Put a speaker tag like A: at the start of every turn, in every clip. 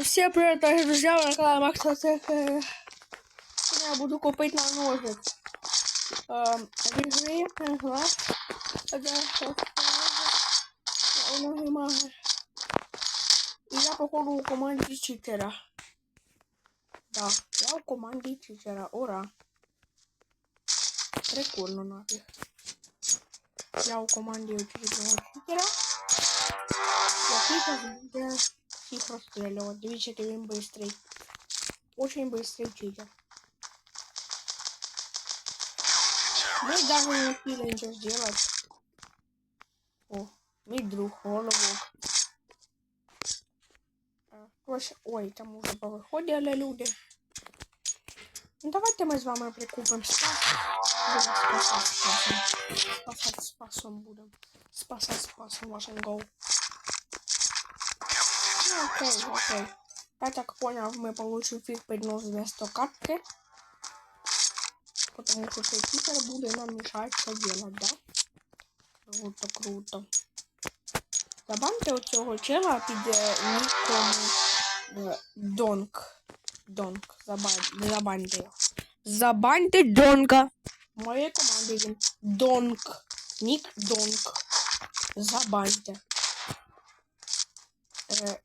A: Всем привет, дорогие друзья, на канале Макс Ацех. Я буду купить на ножик. Эм, в игре ага. Да, сейчас я походу у команде читера. Да, я у команде читера. Ура. Прикольно нафиг. Я у очевидного читера. Який зараз буде всіх розстрілювати. Дивіться, який він быстрий. Очень быстрый читер. Мы даже не успели ничего сделать. О, мой друг головок. Е, Ось, ой, там уже повиходили люди. Ну, давайте ми з вами прикупимо спас. Будемо спасати спасом. Спасати спасом будемо. Спасати спасом вашим гол. Окей, окей. Я так понял, мы получим фиг поднос вместо катки. Потому что цей питер буде нам мешать все делать, да? Круто, круто. Забаньте оцього чела під ніком Донк. Донк. Забань, забаньте його. Забаньте Донка. Моєї команди він Донк. Нік Донк. Забаньте. Е,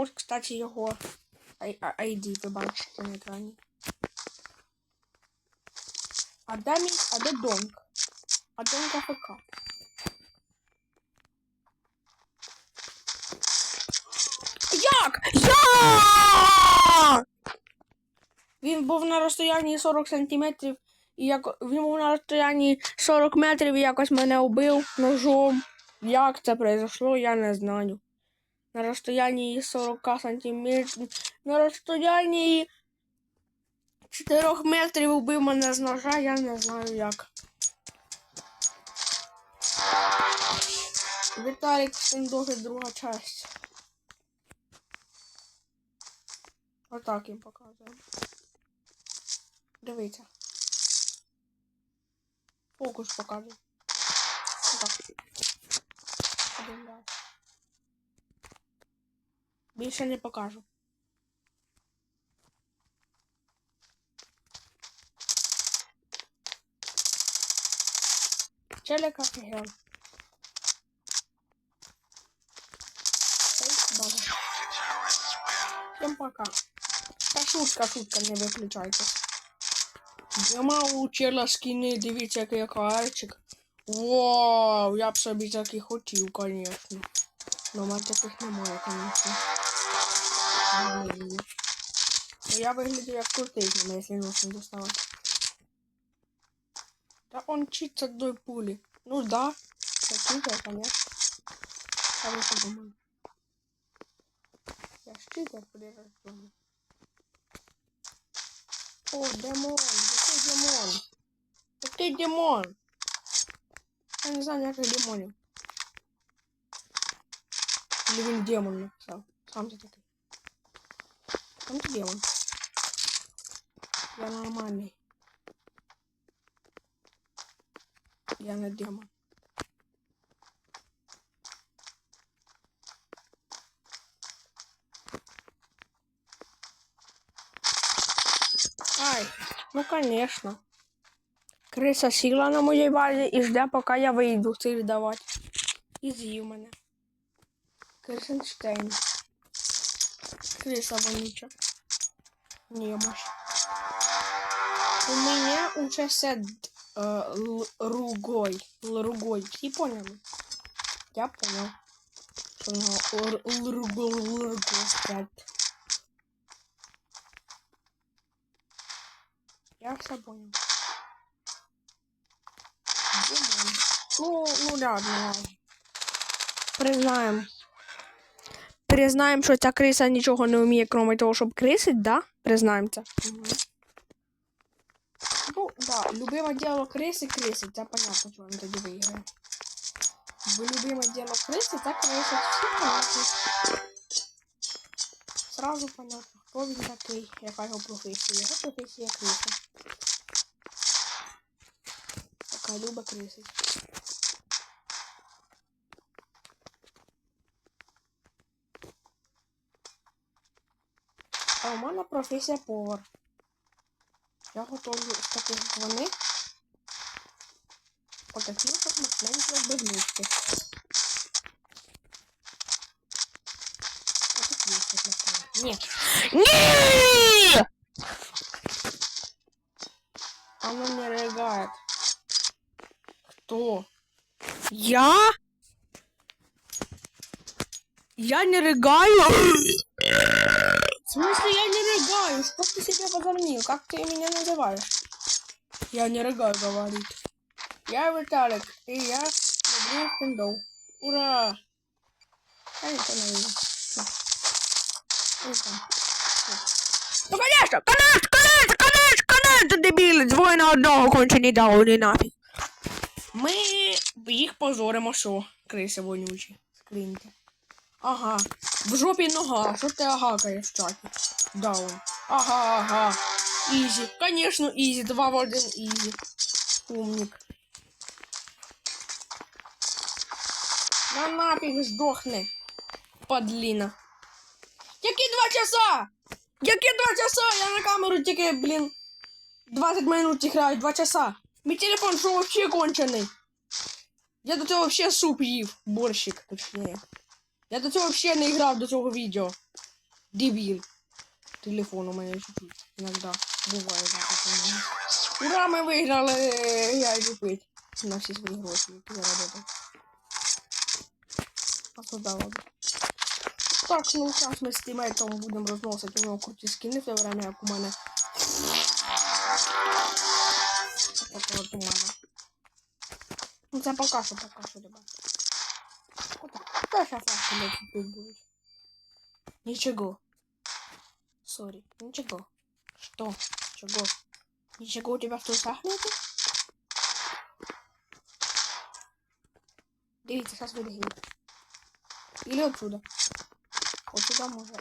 A: От, кстати, його ID ви бачите на екрані. А де мій, а де Донк АФК. Як? Як? Він був на розстоянні 40 сантиметрів, і як він був на розстоянні 40 метрів і якось мене убив ножом. Як це произошло, я не знаю. На розстоянні 40 сантиметрів. На розстоянні 4 метрів убив мене з ножа, я не знаю як. Віталік Стендоги, друга часть. Отак їм показуємо. Дивіться. Фокус показує. Отак. Один раз. Більше не покажу. Челик офигел. Эй. Всем пока. Та шутка, шутка, не виключайте. Нема у чела скіни, дивіться, який карчик. Вау, я б собі такий хотів, конечно. Но в мене таких немає, конечно. Ні. Ну, я вигляду як крутий з ними, якщо нос не доставати. Да он чит с одной пули. Ну да, это читер, конечно. А вы что думали? Я ж читер прирожденный. О, демон, який демон? Який демон? Я не знаю ніяких демонів. Или він демон написав. Сам ти такий. Сам ти демон. Я нормальний. Я не демон. Ай, ну конечно. Криса сіла на моїй базі і жде, поки я вийду цих давати. І з'їв мене. Крисенштейн. Криса вонюча. Немощь. У меня уже сет э, ругой. Лругой. Все поняли? Я понял. Него лругой лругой. Я все понял. Ну, ну ладно, ладно. Признаємо. Признаємо, що ця криса нічого не вміє, крім того, щоб крисить, да? Признаємо це. Угу. Ну, да, любиме діло криси крисить, це понятно, чого він тоді виграє. Бо любиме діло криси, це крисить. Всі понятно. Сразу понятно, хто він такий, яка його професія. Його професія криса. Така люба крисить. А у мене професія повар. Я готовлю з таких вони. Отакі от смачненькі бегнучки. Отакі от Ні. Ні! Она не рыгает. Кто? Я? Я не рыгаю? В смысле я не рыгаю? Что ты себе возомнил? Как ты меня называешь? Я не рыгаю, говорит. Я Виталик, и я люблю хендов. Ура! Я не знаю. Ну, конечно, конечно, конечно, конечно, конечно, дебіли, двоє на одного кончені дауни нафіг. Ми їх позоримо, що криси вонючі. Скриньте. Ага. В жопі нога. Що ти агакаєш в чаті? Даун. Ага, ага. Ізі. Конечно, ізі. Два в один ізі. Умник. На нафіг здохни. Подліна. Які два часа? Які два часа? Я на камеру тільки, блін, 20 минут граю, два часа. Мій телефон що вообще кончений. Я до цього вообще суп їв. Борщик, точніше. Я до цього вообще не грав до цього відео. Дебіл. Телефон у мене чуть-чуть. Іногда буває так. Ура, ми виграли. Я йду пить. На всі свої гроші, які я. А куди ладно? Так, ну зараз ми з тімейтом будемо розносити у нього круті скини в время, як у мене. Це поки що, поки що, ребят. Сейчас флешки не купить будуть. Ничего. Сори, ничего. Что? Чего? Ничего у тебя в трусах нету? Дивіться, сейчас вылезет. Или отсюда. Отсюда може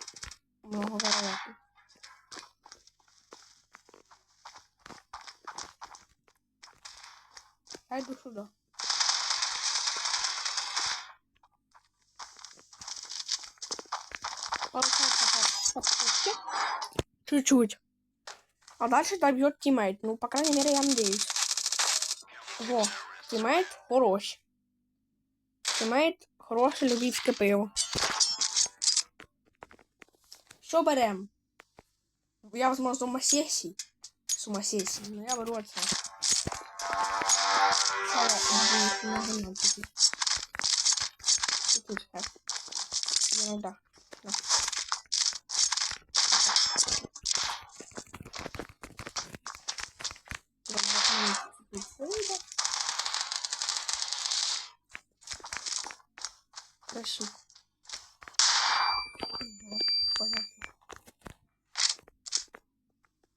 A: много воровати. Я йду сюди. Чуть-чуть. А дальше добьет тиммейт. Ну, по крайней мере, я надеюсь. Во, тиммейт хороший. Тиммейт хороше львівське пиво. Що берем? Я, возможно, сумасесій. Сумасесій. Ну, я беру оце. Що я буду нажимати тоді? І тут так. Ну, да. Хорошо. Ага, понятно.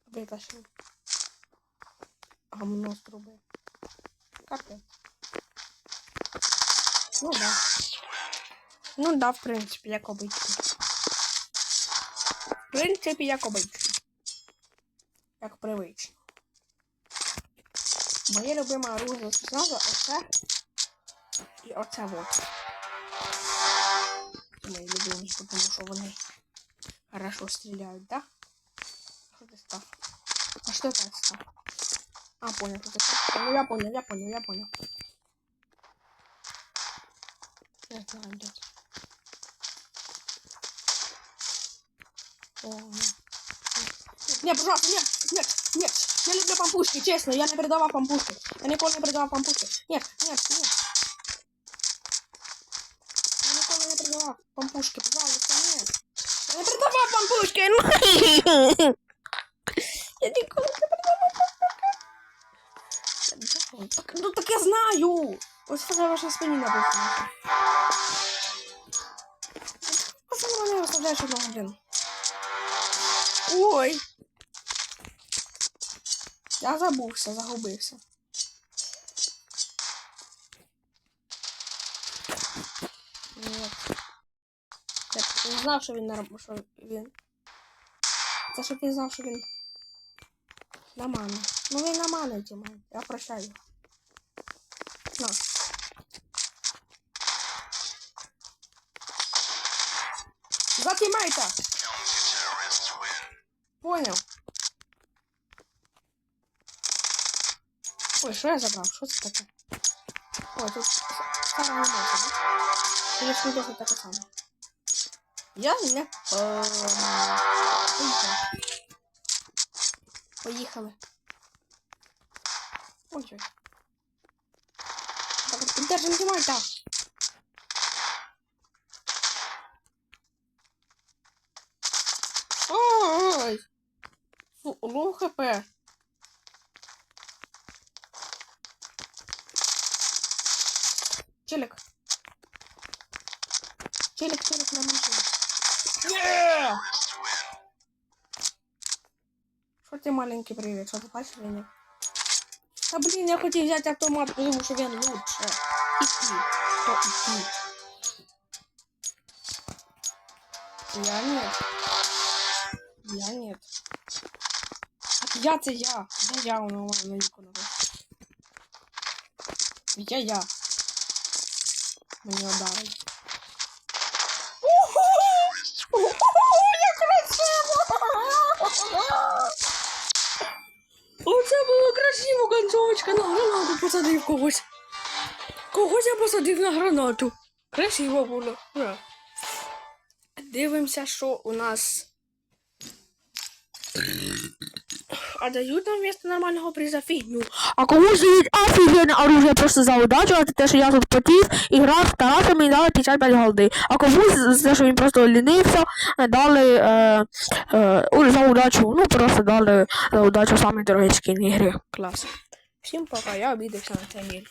A: Вытащил. Гамно с трубы. Капец. Ну да. Ну да, в принципі, як обично. В принципі, як обично. Як привично. Моє любиме оружие спецназу оце і оце вот. Мої любимі, тому що вони хорошо стріляють, да? Що ти став? А що це став? А, понял, що ти став. Ну я понял, я понял, я понял. Я знаю, де це. О, ні. Не, пожалуйста, нет, нет, нет. Я люблю пампушки, честно, я не передавав пампушки. Я ніколи не передавав пампушки. Нет, нет, нет. Передавав пампушки, пожалуйста, нет. Я не передавав пампушки, ну. Я ніколи не передавав пампушки. Так, ну так я знаю. Ось це ваша спині написано. Пацаны, мене виставляєш одного один. Ой. Я забувся, загубився. Він знав, що він на що він. Це щоб він знав, що він на ману. Ну він на ману Тімон. Я прощаю. На. За тімейта! Понял. Ой, що я забрав? Що це таке? Ой, тут стара анімація, да? Или ж не таке саме? Я не. Поїхали. Поїхали. Ой, ой. Так, от держим знімай, так. Ой! Фу, лоу хп. Челик. Челик, челик, на челик. Є! Що ти маленький привіт? Що ти бачиш чи ні? Та блін, я хотів взяти автомат, тому що він лучше. Іти. То іти. Я нет. Я нет. Так я це я. Я я, воно на нікого не Я я. Мені ударить. Концовочка на гранату посадив когось. Когось я посадив на гранату. Красиво було. Да. Дивимося, що у нас. А дают нам вместо нормального приза фигню. А комусь дають офігенне оружие просто за удачу, а те, що я тут потів і грав з Тарасом і дали 55 голди. А комусь за те, що він просто лінився, дали е, е, за удачу, ну просто дали за удачу самі дорогі скін ігри. Клас. Всім пока, я обідався на цей мір.